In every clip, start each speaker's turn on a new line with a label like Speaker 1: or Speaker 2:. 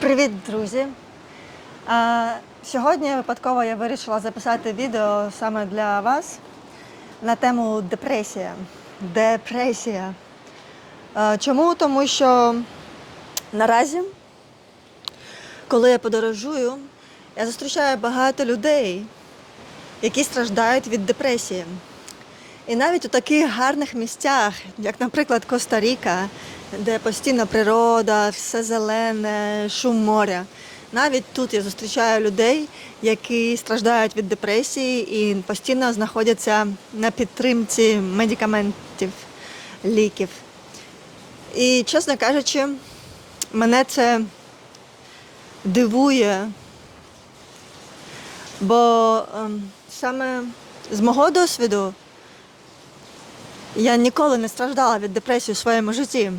Speaker 1: Привіт, друзі! А, сьогодні випадково я вирішила записати відео саме для вас на тему депресія. Депресія. Чому? Тому що наразі, коли я подорожую, я зустрічаю багато людей, які страждають від депресії. І навіть у таких гарних місцях, як, наприклад, Коста-Ріка, де постійна природа, все зелене, шум моря. Навіть тут я зустрічаю людей, які страждають від депресії і постійно знаходяться на підтримці медикаментів, ліків. І, чесно кажучи, мене це дивує, бо ем, саме з мого досвіду я ніколи не страждала від депресії у своєму житті.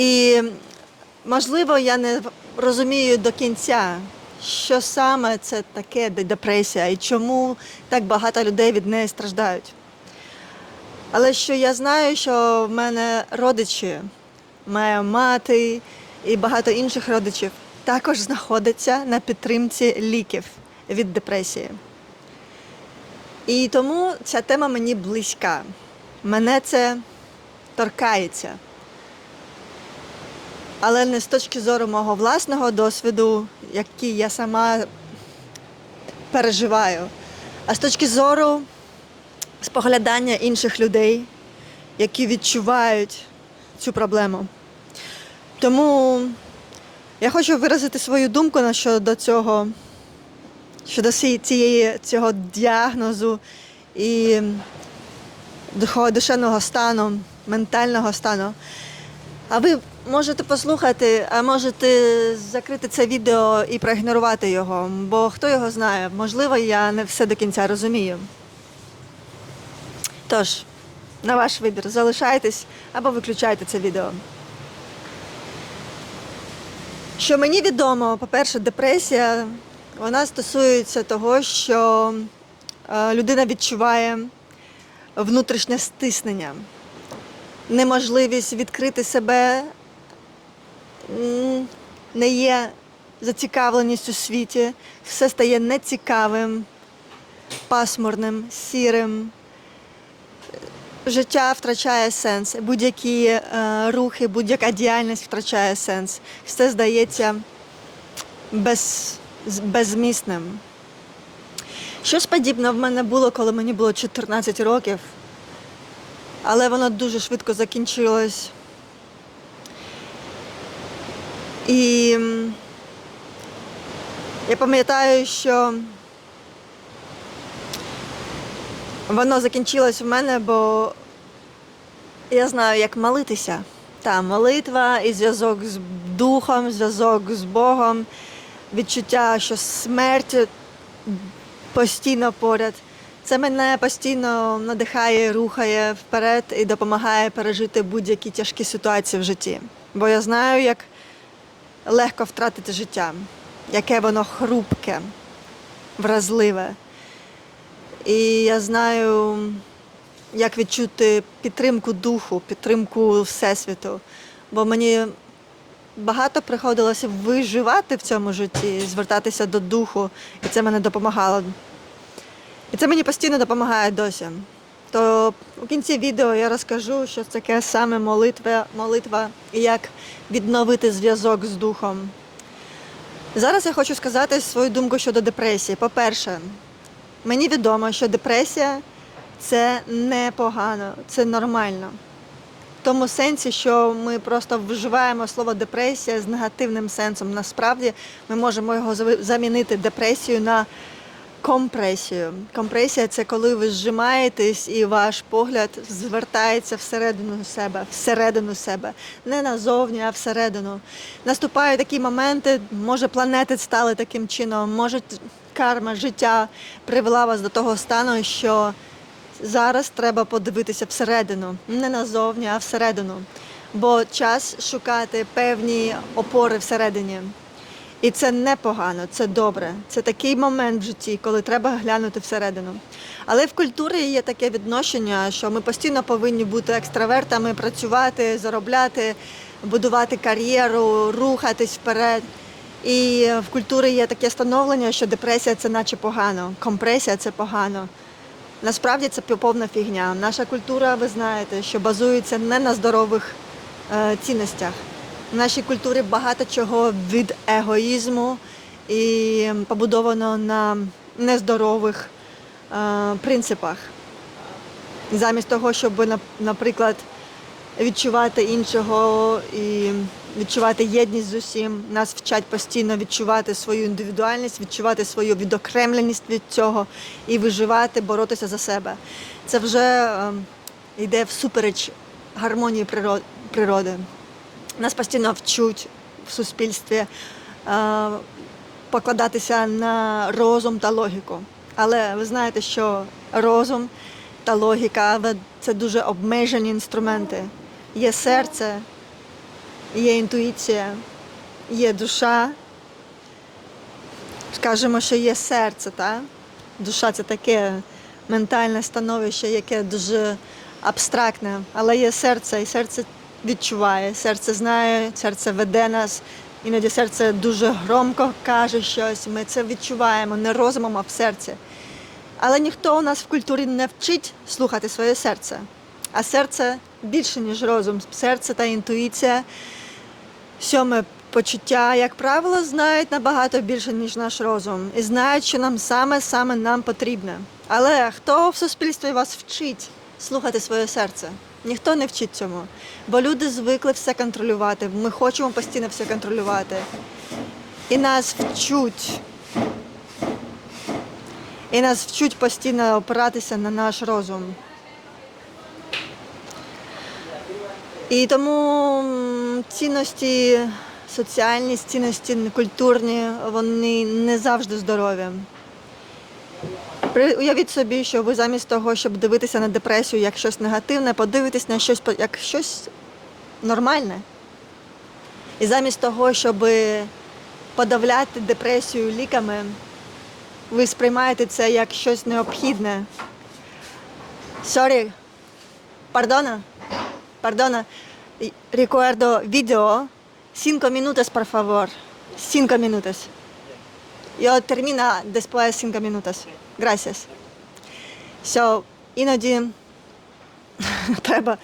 Speaker 1: І, можливо, я не розумію до кінця, що саме це таке депресія і чому так багато людей від неї страждають. Але що я знаю, що в мене родичі, моя мати і багато інших родичів також знаходяться на підтримці ліків від депресії. І тому ця тема мені близька. Мене це торкається. Але не з точки зору мого власного досвіду, який я сама переживаю, а з точки зору споглядання інших людей, які відчувають цю проблему. Тому я хочу виразити свою думку щодо цього щодо цієї, цього діагнозу і душевного стану, ментального стану. А ви можете послухати, а можете закрити це відео і проігнорувати його, бо хто його знає, можливо, я не все до кінця розумію. Тож, на ваш вибір, залишайтесь або виключайте це відео. Що мені відомо, по-перше, депресія вона стосується того, що е, людина відчуває внутрішнє стиснення, неможливість відкрити себе не є зацікавленість у світі, все стає нецікавим, пасмурним, сірим. Життя втрачає сенс, будь-які е, рухи, будь-яка діяльність втрачає сенс. Все здається без, беззмісним. Щось подібне в мене було, коли мені було 14 років, але воно дуже швидко закінчилось. І я пам'ятаю, що воно закінчилось в мене, бо я знаю, як молитися. Та молитва і зв'язок з духом, зв'язок з Богом, відчуття, що смерть постійно поряд. Це мене постійно надихає, рухає вперед і допомагає пережити будь-які тяжкі ситуації в житті. Бо я знаю, як легко втратити життя, яке воно хрупке, вразливе. І я знаю, як відчути підтримку духу, підтримку Всесвіту. Бо мені багато приходилося виживати в цьому житті, звертатися до духу, і це мене допомагало. І це мені постійно допомагає досі. То у кінці відео я розкажу, що це таке саме молитва, молитва і як відновити зв'язок з духом. Зараз я хочу сказати свою думку щодо депресії. По-перше, мені відомо, що депресія це непогано, це нормально. В тому сенсі, що ми просто вживаємо слово депресія з негативним сенсом. Насправді ми можемо його замінити депресію на компресію. Компресія це коли ви зжимаєтесь і ваш погляд звертається всередину себе, всередину себе, не назовні, а всередину. Наступають такі моменти, може планети стали таким чином, може карма, життя привела вас до того стану, що зараз треба подивитися всередину, не назовні, а всередину. Бо час шукати певні опори всередині. І це непогано, це добре. Це такий момент в житті, коли треба глянути всередину. Але в культурі є таке відношення, що ми постійно повинні бути екстравертами, працювати, заробляти, будувати кар'єру, рухатись вперед. І в культурі є таке становлення, що депресія це наче погано, компресія це погано. Насправді це повна фігня. Наша культура, ви знаєте, що базується не на здорових е, цінностях. В нашій культурі багато чого від егоїзму і побудовано на нездорових е, принципах. Замість того, щоб, наприклад, відчувати іншого і відчувати єдність з усім, нас вчать постійно відчувати свою індивідуальність, відчувати свою відокремленість від цього і виживати, боротися за себе. Це вже е, йде всупереч гармонії природи. Нас постійно вчуть в суспільстві е, покладатися на розум та логіку. Але ви знаєте, що розум та логіка це дуже обмежені інструменти. Є серце, є інтуїція, є душа. Скажемо, що є серце, та? душа це таке ментальне становище, яке дуже абстрактне, але є серце, і серце відчуває, серце знає, серце веде нас. Іноді серце дуже громко каже щось. Ми це відчуваємо не розумом, а в серці. Але ніхто у нас в культурі не вчить слухати своє серце. А серце більше, ніж розум. Серце та інтуїція, сьоме почуття, як правило, знають набагато більше, ніж наш розум. І знають, що нам саме саме нам потрібне. Але хто в суспільстві вас вчить слухати своє серце? Ніхто не вчить цьому. Бо люди звикли все контролювати. Ми хочемо постійно все контролювати. І нас вчуть. І нас вчуть постійно опиратися на наш розум. І тому цінності соціальні, цінності культурні, вони не завжди здорові. При- Уявіть собі, що ви замість того, щоб дивитися на депресію як щось негативне, подивитесь на щось як щось нормальне. І замість того, щоб подавляти депресію ліками, ви сприймаєте це як щось необхідне. Sorry, perdona. Y- Recuerdo video, cinco minutos, por favor. Cinco minutos. Yo termino después de cinco minutos. Gracias. So, іноді треба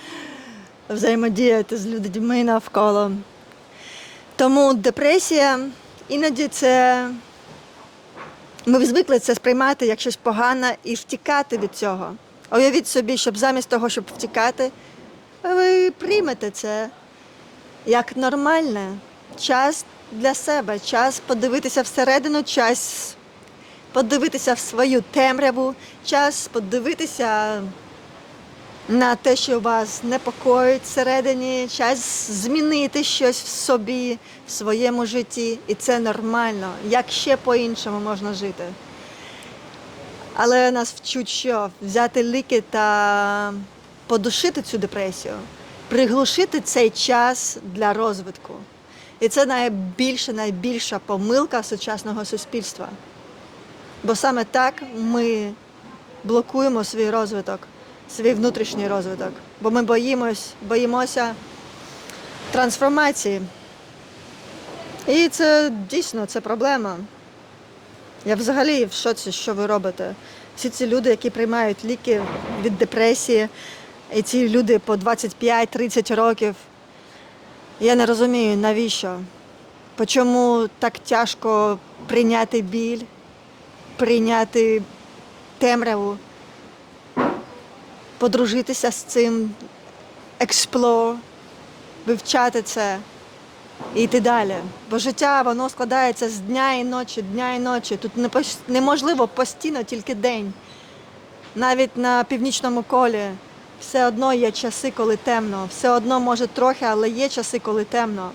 Speaker 1: взаємодіяти з людьми навколо. Тому депресія іноді це ми звикли це сприймати як щось погане і втікати від цього. Уявіть собі, щоб замість того, щоб втікати, ви приймете це як нормальне. Час для себе, час подивитися всередину, час подивитися в свою темряву, час подивитися на те, що вас непокоїть всередині, час змінити щось в собі, в своєму житті. І це нормально. Як ще по-іншому можна жити. Але нас вчуть, що взяти ліки та подушити цю депресію, приглушити цей час для розвитку. І це найбільша, найбільша помилка сучасного суспільства. Бо саме так ми блокуємо свій розвиток, свій внутрішній розвиток. Бо ми боїмось, боїмося трансформації. І це дійсно це проблема. Я взагалі в шоці, що ви робите. Всі ці люди, які приймають ліки від депресії, і ці люди по 25-30 років. Я не розумію, навіщо? Чому так тяжко прийняти біль, прийняти темряву, подружитися з цим, експлор, вивчати це і йти далі. Бо життя воно складається з дня і ночі, дня і ночі. Тут неможливо постійно тільки день. Навіть на північному колі все одно є часи, коли темно. Все одно може трохи, але є часи, коли темно.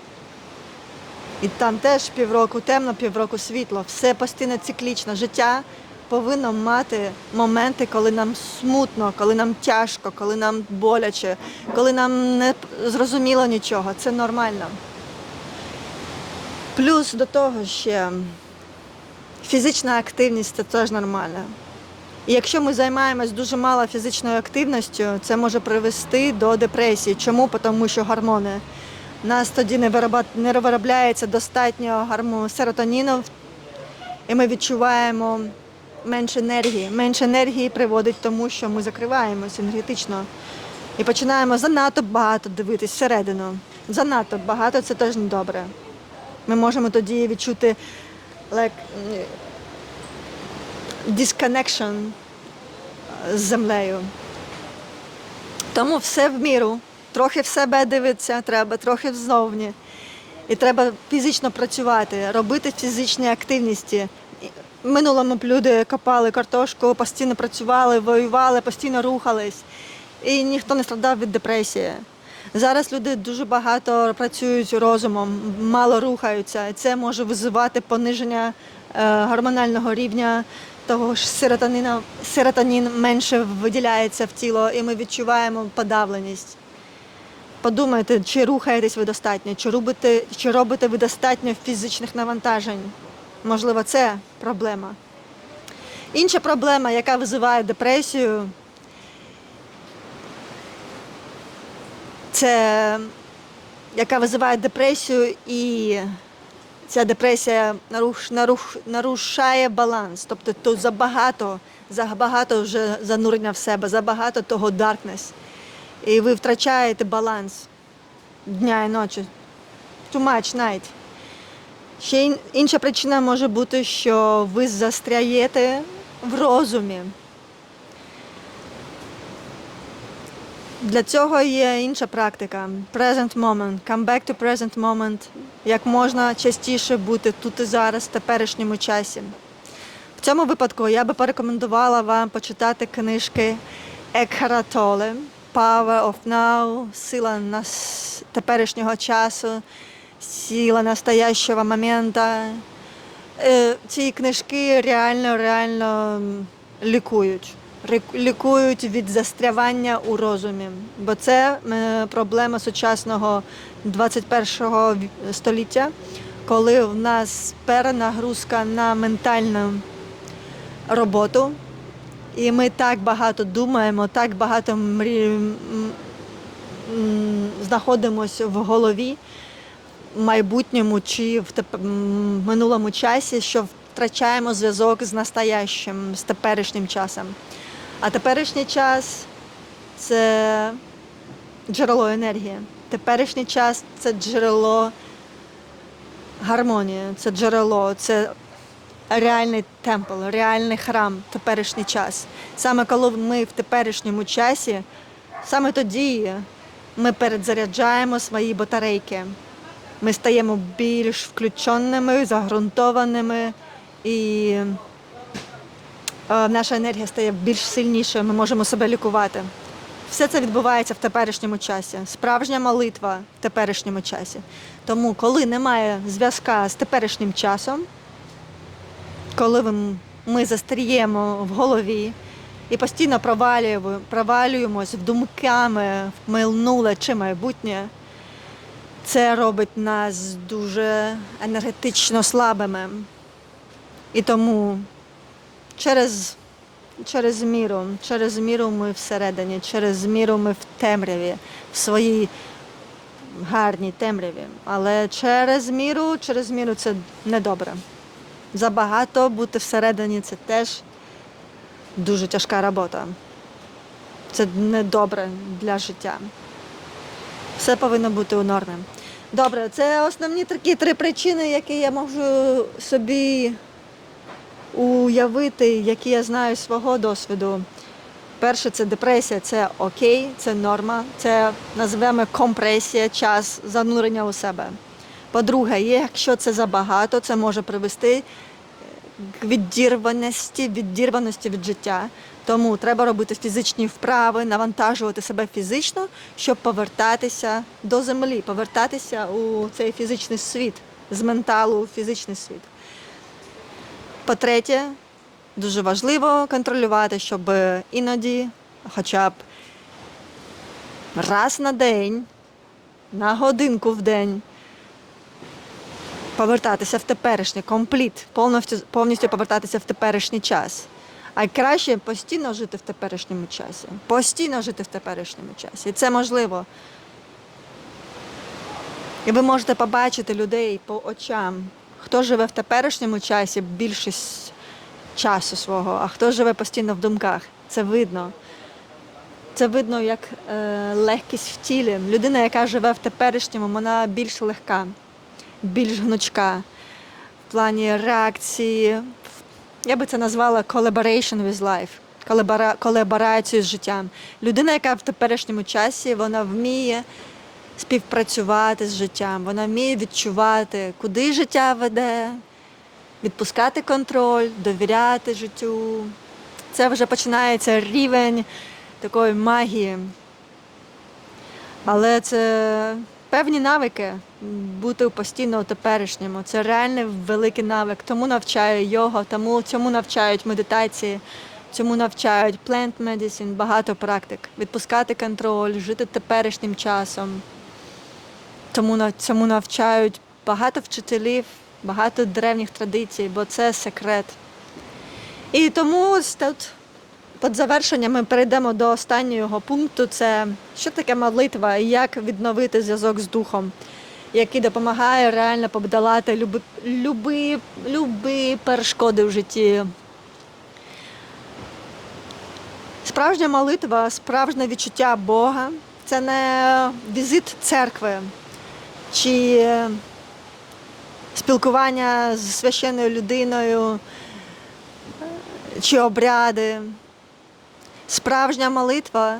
Speaker 1: І там теж півроку темно, півроку світло. Все постійно циклічно. Життя повинно мати моменти, коли нам смутно, коли нам тяжко, коли нам боляче, коли нам не зрозуміло нічого. Це нормально. Плюс до того ще фізична активність це теж нормально. І якщо ми займаємось дуже мало фізичною активністю, це може привести до депресії. Чому? Тому що гормони. Нас тоді не, не виробляється достатньо гармо серотоніну, і ми відчуваємо менше енергії. Менше енергії приводить тому, що ми закриваємося енергетично і починаємо занадто багато дивитись всередину. Занадто багато це теж не добре. Ми можемо тоді відчути like, з землею. Тому все в міру. Трохи в себе дивитися треба, трохи взовні. І треба фізично працювати, робити фізичні активності. В минулому б люди копали картошку, постійно працювали, воювали, постійно рухались. І ніхто не страдав від депресії. Зараз люди дуже багато працюють розумом, мало рухаються. Це може визивати пониження е, гормонального рівня того ж серотонина, серотонін менше виділяється в тіло, і ми відчуваємо подавленість. Подумайте, чи рухаєтесь ви достатньо, чи робите, чи робите ви достатньо фізичних навантажень. Можливо, це проблема. Інша проблема, яка визиває депресію, це яка визиває депресію, і ця депресія наруш, наруш, нарушає баланс. Тобто тут забагато, забагато вже занурення в себе, забагато того darkness. І ви втрачаєте баланс дня і ночі. Too much night. Ще інша причина може бути, що ви застряєте в розумі. Для цього є інша практика. Present moment. Come back to present moment. Як можна частіше бути тут і зараз, в теперішньому часі. В цьому випадку я би порекомендувала вам почитати книжки Екхара Толе Power of Now, Сила нас теперішнього часу, Сила настоящого момента. Е, Ці книжки реально, реально лікують. Лікують від застрявання у розумі. Бо це проблема сучасного 21 ві- століття, коли в нас перенагрузка на ментальну роботу. І ми так багато думаємо, так багато мрі... знаходимося в голові в майбутньому чи в теп... минулому часі, що втрачаємо зв'язок з настоящим, з теперішнім часом. А теперішній час це джерело енергії. Теперішній час це джерело гармонії, це джерело, це реальний темпл, реальний храм, теперішній час. Саме коли ми в теперішньому часі, саме тоді ми перезаряджаємо свої батарейки. Ми стаємо більш включеними, загрунтованими і е, наша енергія стає більш сильнішою, ми можемо себе лікувати. Все це відбувається в теперішньому часі. Справжня молитва в теперішньому часі. Тому, коли немає зв'язка з теперішнім часом, коли ми застріємо в голові і постійно провалюємо, провалюємось в думками в минуле чи майбутнє, це робить нас дуже енергетично слабими. І тому через, через міру, через міру ми всередині, через міру ми в темряві, в своїй гарній темряві. Але через міру, через міру це недобре. Забагато бути всередині це теж дуже тяжка робота. Це недобре для життя. Все повинно бути у нормі. Добре, це основні такі три причини, які я можу собі уявити, які я знаю свого досвіду. Перше, це депресія, це окей, це норма, це називаємо компресія, час занурення у себе. По-друге, якщо це забагато, це може привести к відірваності, відірваності від життя. Тому треба робити фізичні вправи, навантажувати себе фізично, щоб повертатися до землі, повертатися у цей фізичний світ, з менталу у фізичний світ. По-третє, дуже важливо контролювати, щоб іноді, хоча б раз на день, на годинку в день, повертатися в теперішнє, компліт, повністю, повністю повертатися в теперішній час. А краще постійно жити в теперішньому часі. Постійно жити в теперішньому часі. І це можливо. І ви можете побачити людей по очам, хто живе в теперішньому часі більшість часу свого, а хто живе постійно в думках. Це видно. Це видно як е, легкість в тілі. Людина, яка живе в теперішньому, вона більш легка, більш гнучка в плані реакції. Я би це назвала collaboration with life, колабора- колаборацію з життям. Людина, яка в теперішньому часі, вона вміє співпрацювати з життям, вона вміє відчувати, куди життя веде, відпускати контроль, довіряти життю. Це вже починається рівень такої магії. Але це певні навики бути постійно у теперішньому. Це реальний великий навик. Тому навчаю його, тому цьому навчають медитації, цьому навчають plant medicine, багато практик. Відпускати контроль, жити теперішнім часом. Тому на цьому навчають багато вчителів, багато древніх традицій, бо це секрет. І тому тут під завершення ми перейдемо до останнього пункту: це що таке молитва і як відновити зв'язок з духом, який допомагає реально подолати люби, люби, люби перешкоди в житті. Справжня молитва, справжнє відчуття Бога це не візит церкви чи спілкування з священною людиною чи обряди. Справжня молитва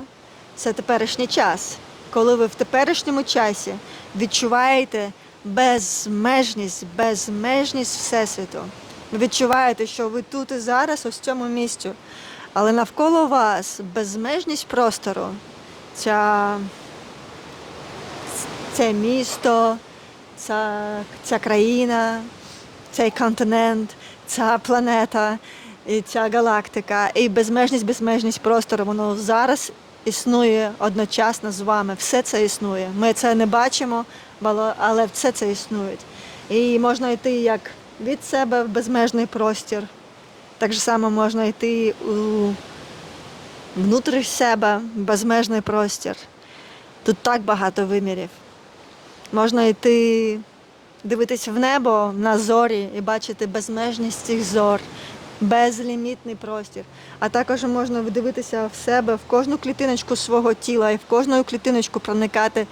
Speaker 1: це теперішній час. Коли ви в теперішньому часі відчуваєте безмежність, безмежність Всесвіту. Ви відчуваєте, що ви тут і зараз, ось в цьому місці. Але навколо вас безмежність простору. Ця, це місто, ця, ця країна, цей континент, ця планета і ця галактика, і безмежність, безмежність простору, воно зараз існує одночасно з вами. Все це існує. Ми це не бачимо, але все це існує. І можна йти як від себе в безмежний простір. Так само можна йти у внутрі себе в безмежний простір. Тут так багато вимірів. Можна йти, дивитись в небо на зорі і бачити безмежність цих зор, безлімітний простір. А також можна дивитися в себе, в кожну клітиночку свого тіла і в кожну клітиночку проникати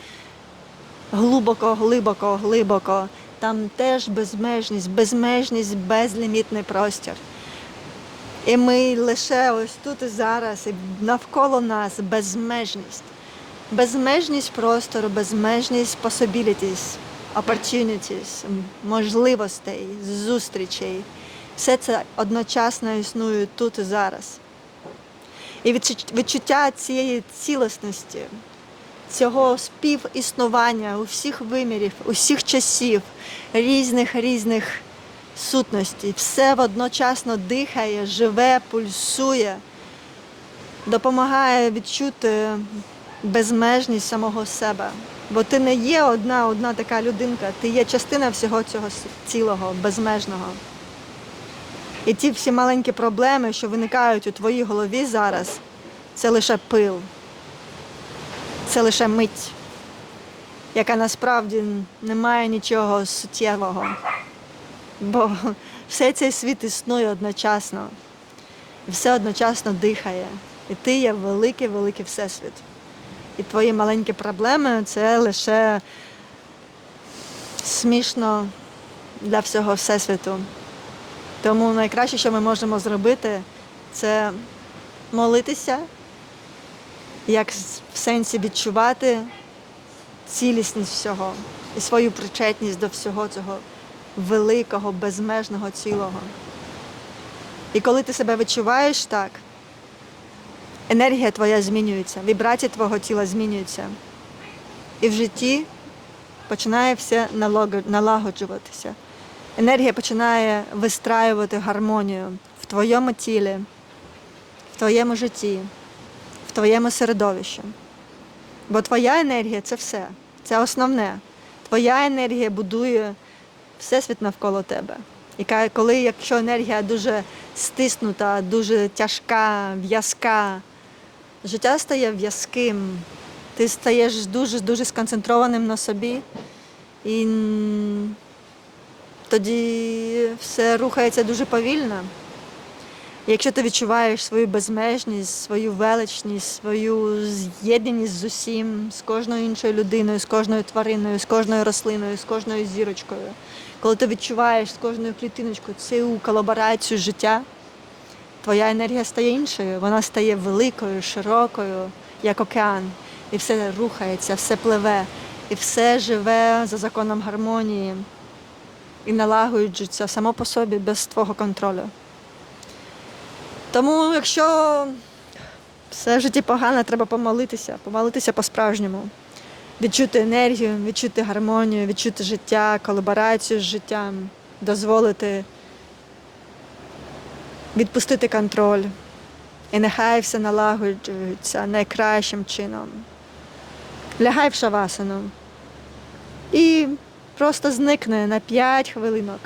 Speaker 1: глибоко, глибоко, глибоко. Там теж безмежність, безмежність, безлімітний простір. І ми лише ось тут і зараз, і навколо нас безмежність. Безмежність простору, безмежність possibilities, opportunities, можливостей, зустрічей. Все це одночасно існує тут і зараз. І відчуття цієї цілісності, цього співіснування у всіх вимірів, усіх часів, різних різних сутностей, все одночасно дихає, живе, пульсує, допомагає відчути безмежність самого себе. Бо ти не є одна одна така людинка, ти є частина всього цього цілого, безмежного. І ті всі маленькі проблеми, що виникають у твоїй голові зараз, це лише пил, це лише мить, яка насправді не має нічого суттєвого. Бо все цей світ існує одночасно, і все одночасно дихає. І ти є великий, великий всесвіт. І твої маленькі проблеми це лише смішно для всього всесвіту. Тому найкраще, що ми можемо зробити, це молитися, як в сенсі відчувати цілісність всього і свою причетність до всього цього великого, безмежного цілого. І коли ти себе відчуваєш так, енергія твоя змінюється, вібрації твого тіла змінюються. І в житті починає все налагоджуватися. Енергія починає вистраювати гармонію в твоєму тілі, в твоєму житті, в твоєму середовищі. Бо твоя енергія це все, це основне. Твоя енергія будує всесвіт навколо тебе. І коли, якщо енергія дуже стиснута, дуже тяжка, в'язка, життя стає в'язким, ти стаєш дуже дуже сконцентрованим на собі, І тоді все рухається дуже повільно. Якщо ти відчуваєш свою безмежність, свою величність, свою з'єднаність з усім, з кожною іншою людиною, з кожною твариною, з кожною рослиною, з кожною зірочкою, коли ти відчуваєш з кожною клітиночкою цю колаборацію життя, твоя енергія стає іншою, вона стає великою, широкою, як океан. І все рухається, все пливе, і все живе за законом гармонії і налагоджується само по собі без твого контролю. Тому, якщо все в житті погано, треба помолитися, помолитися по-справжньому. Відчути енергію, відчути гармонію, відчути життя, колаборацію з життям, дозволити відпустити контроль. І нехай все налагоджується найкращим чином. Лягай в шавасану просто зникне на 5 хвилинок.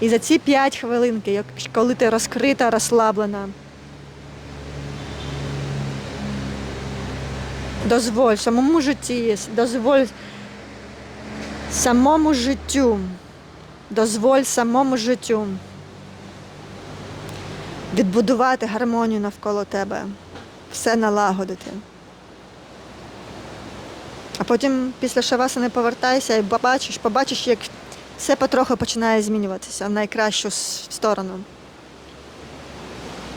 Speaker 1: І за ці 5 хвилинки, коли ти розкрита, розслаблена, дозволь самому житті, дозволь самому життю, дозволь самому життю відбудувати гармонію навколо тебе, все налагодити. Потім після шавасани повертайся і побачиш, побачиш, як все потроху починає змінюватися в найкращу сторону.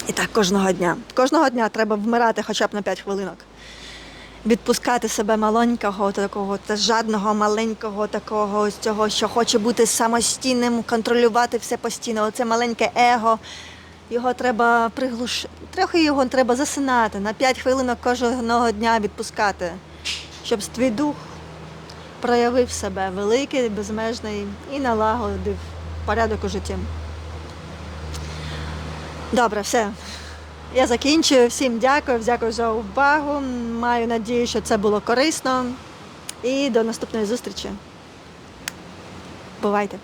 Speaker 1: І так кожного дня. Кожного дня треба вмирати хоча б на 5 хвилинок. Відпускати себе маленького, такого та жадного, маленького, такого цього, що хоче бути самостійним, контролювати все постійно. Оце маленьке его. Його треба приглушити. Трохи його треба засинати. На 5 хвилинок кожного дня відпускати, щоб твій дух проявив себе великий, безмежний і налагодив порядок у житті. Добре, все. Я закінчую. Всім дякую, дякую за увагу. Маю надію, що це було корисно. І до наступної зустрічі. Бувайте!